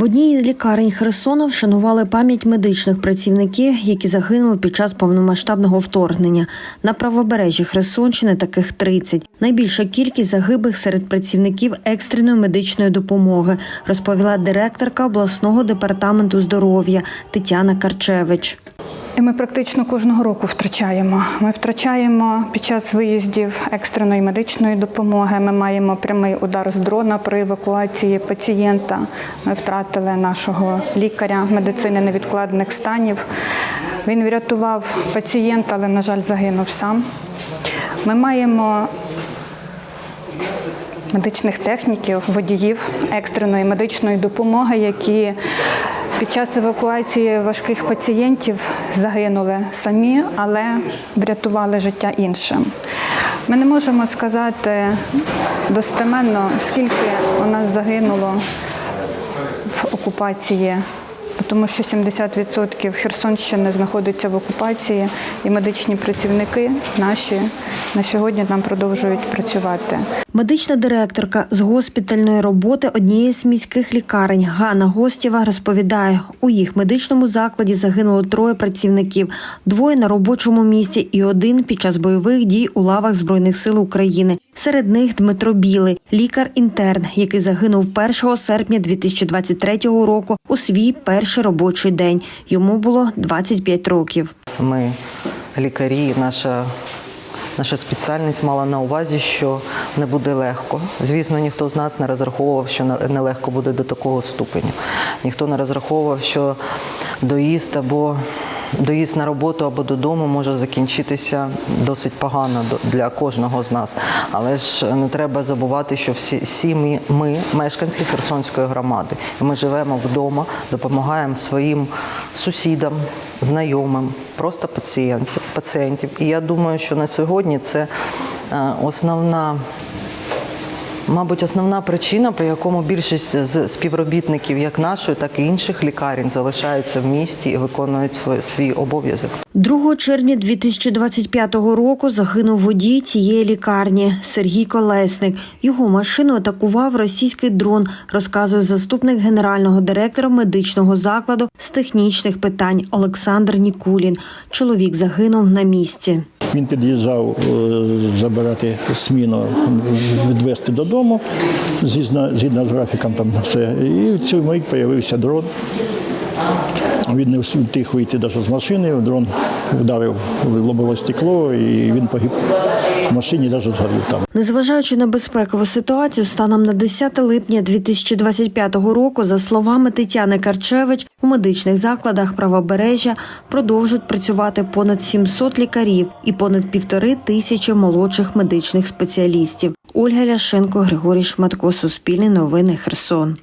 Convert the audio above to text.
В одній із лікарень Херсона вшанували пам'ять медичних працівників, які загинули під час повномасштабного вторгнення. На правобережжі Херсонщини таких 30. Найбільша кількість загиблих серед працівників екстреної медичної допомоги, розповіла директорка обласного департаменту здоров'я Тетяна Карчевич. І ми практично кожного року втрачаємо. Ми втрачаємо під час виїздів екстреної медичної допомоги. Ми маємо прямий удар з дрона при евакуації пацієнта. Ми втратили нашого лікаря медицини невідкладних станів. Він врятував пацієнта, але, на жаль, загинув сам. Ми маємо медичних техніків, водіїв екстреної медичної допомоги, які під час евакуації важких пацієнтів загинули самі, але врятували життя іншим. Ми не можемо сказати достеменно, скільки у нас загинуло в окупації, тому що 70% Херсонщини знаходиться в окупації, і медичні працівники наші на сьогодні нам продовжують працювати. Медична директорка з госпітальної роботи однієї з міських лікарень Ганна Гостєва розповідає, у їх медичному закладі загинуло троє працівників, двоє на робочому місці і один під час бойових дій у лавах Збройних сил України. Серед них Дмитро Білий, лікар-інтерн, який загинув 1 серпня 2023 року у свій перший робочий день. Йому було 25 років. Ми, лікарі, наша, наша спеціальність мала на увазі, що не буде легко. Звісно, ніхто з нас не розраховував, що нелегко буде до такого ступеню. Ніхто не розраховував, що доїзд або доїзд на роботу або додому може закінчитися досить погано для кожного з нас. Але ж не треба забувати, що всі, всі ми, ми мешканці Херсонської громади. Ми живемо вдома, допомагаємо своїм сусідам, знайомим, просто пацієнтів, пацієнтів. І я думаю, що на сьогодні це е, основна. Мабуть, основна причина, по якому більшість з співробітників як нашої, так і інших лікарень залишаються в місті і виконують свій, свій обов'язок. 2 червня 2025 року загинув водій цієї лікарні Сергій Колесник. Його машину атакував російський дрон, розказує заступник генерального директора медичного закладу з технічних питань Олександр Нікулін. Чоловік загинув на місці. Він під'їжджав е, забирати сміну, відвезти додому, згідно, згідно з графіком там все. І в цю мить з'явився дрон. Він не встиг вийти навіть з машини, дрон вдарив в лобове стекло і він погиб в машині, навіть згорів там. Незважаючи на безпекову ситуацію, станом на 10 липня 2025 року, за словами Тетяни Карчевич, у медичних закладах правобережжя продовжують працювати понад 700 лікарів і понад півтори тисячі молодших медичних спеціалістів. Ольга Ляшенко, Григорій Шматко, Суспільне новини, Херсон.